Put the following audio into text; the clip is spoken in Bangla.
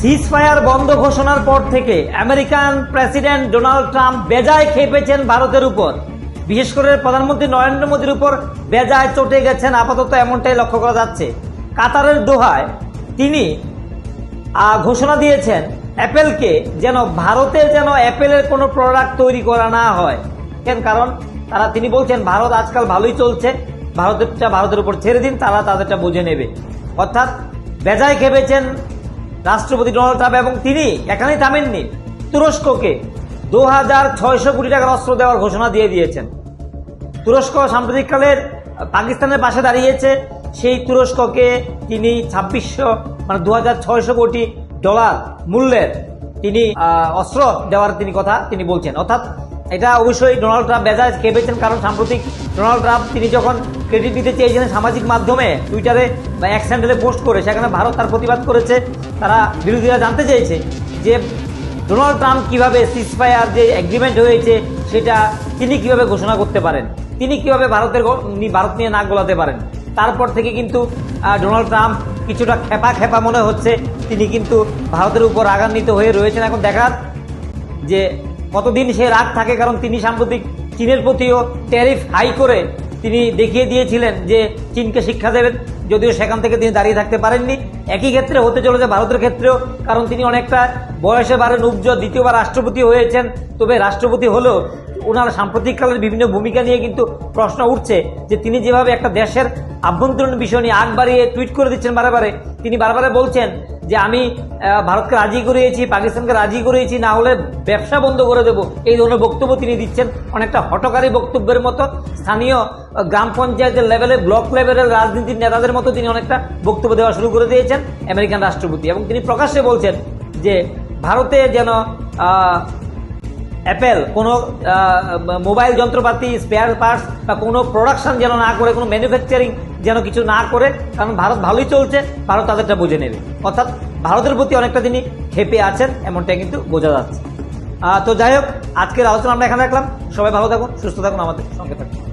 সিজ ফায়ার বন্ধ ঘোষণার পর থেকে আমেরিকান প্রেসিডেন্ট ডোনাল্ড ট্রাম্প বেজায় খেপেছেন ভারতের উপর। বিশেষ করে প্রধানমন্ত্রী নরেন্দ্র মোদীর উপর বেজায় চটে গেছেন আপাতত এমনটাই লক্ষ্য করা যাচ্ছে। কাতারের দোহায় তিনি ঘোষণা দিয়েছেন অ্যাপেলকে যেন ভারতে যেন অ্যাপেলের কোনো প্রোডাক্ট তৈরি করা না হয়। কেন? কারণ তারা, তিনি বলছেন, ভারত আজকাল ভালোই চলছে ভারতেরটা ভারতের উপর ছেড়ে দিন, তারা তাদেরটা বুঝে নেবে। অর্থাৎ বেজায় খেপেছেন রাষ্ট্রপতি ডোনাল্ড ট্রাম্প এবং তিনি এখানেই থামেননি। তুরস্ককে দু হাজার ছয়শো কোটি টাকার অস্ত্র দেওয়ার ঘোষণা দিয়ে দিয়েছেন। তুরস্ক সাম্প্রতিককালের পাকিস্তানের পাশে দাঁড়িয়েছে। সেই তুরস্ককে তিনি ছাব্বিশশো মানে দু হাজার ছয়শো কোটি ডলার মূল্যের তিনি অস্ত্র দেওয়ার তিনি কথা তিনি বলছেন। অর্থাৎ এটা অবশ্যই ডোনাল্ড ট্রাম্প বেজায় খেপেছেন, কারণ সাম্প্রতিক ডোনাল্ড ট্রাম্প তিনি যখন ক্রেডিট দিতে চেয়েছিলেন সামাজিক মাধ্যমে টুইটারে বা এক স্যান্ডেলে পোস্ট করে, সেখানে ভারত তার প্রতিবাদ করেছে। তারা বিরোধীরা জানতে চেয়েছে যে ডোনাল্ড ট্রাম্প কীভাবে সিসফায়ার যে এগ্রিমেন্ট হয়েছে, সেটা তিনি কীভাবে ঘোষণা করতে পারেন? তিনি কীভাবে ভারতের ভারত নিয়ে নাক গলাতে পারেন? তারপর থেকে কিন্তু ডোনাল্ড ট্রাম্প কিছুটা খেপা খেপা মনে হচ্ছে। তিনি কিন্তু ভারতের উপর রাগান্বিত হয়ে রয়েছেন। এখন দেখার যে কতদিন সে রাগ থাকে কারণ তিনি সাম্প্রতিক চীনের প্রতিও ট্যারিফ হাই করে তিনি দেখিয়ে দিয়েছিলেন যে চীনকে শিক্ষা দেবেন। যদিও সেখান থেকে তিনি দাঁড়িয়ে থাকতে পারেননি। একই ক্ষেত্রে হতে চলেছে ভারতের ক্ষেত্রেও, কারণ তিনি অনেকটা বয়সে বারে উপজ দ্বিতীয়বার রাষ্ট্রপতি হয়েছেন। তবে রাষ্ট্রপতি হলেও ওনার সাম্প্রতিককালের বিভিন্ন ভূমিকা নিয়ে কিন্তু প্রশ্ন উঠছে যে তিনি যেভাবে একটা দেশের আভ্যন্তরীণ বিষয় নিয়ে আগ বাড়িয়ে টুইট করে দিচ্ছেন বারে তিনি বারবারে বলছেন যে আমি ভারতকে রাজি করিয়েছি, পাকিস্তানকে রাজি করিয়েছি, না হলে ব্যবসা বন্ধ করে দেব। এই ধরনের বক্তব্য তিনি দিচ্ছেন। অনেকটা হটকারী বক্তব্যের মতো। স্থানীয় গ্রাম পঞ্চায়েতের লেভেলে, ব্লক লেভেলের রাজনীতির নেতাদের মতো তিনি অনেকটা বক্তব্য দেওয়া শুরু করে দিয়েছেন আমেরিকান রাষ্ট্রপতি। এবং তিনি প্রকাশ্যে বলছেন যে, ভারতে যেন অ্যাপেল কোনো মোবাইল যন্ত্রপাতি স্পেয়ার পার্টস বা কোনো প্রোডাকশন যেন না করে, কোনো ম্যানুফ্যাকচারিং যেন কিছু না করে, কারণ ভারত ভালোই চলছে, ভারত তাদেরটা বুঝে নেবে। অর্থাৎ ভারতের প্রতি অনেকটা তিনি হেপে আছেন এমনটা কিন্তু বোঝা যাচ্ছে। তো যাই হোক, আজকের আলোচনা আমরা এখানে রাখলাম। সবাই ভালো থাকুন, সুস্থ থাকুন আমাদের সঙ্গে থাকুন।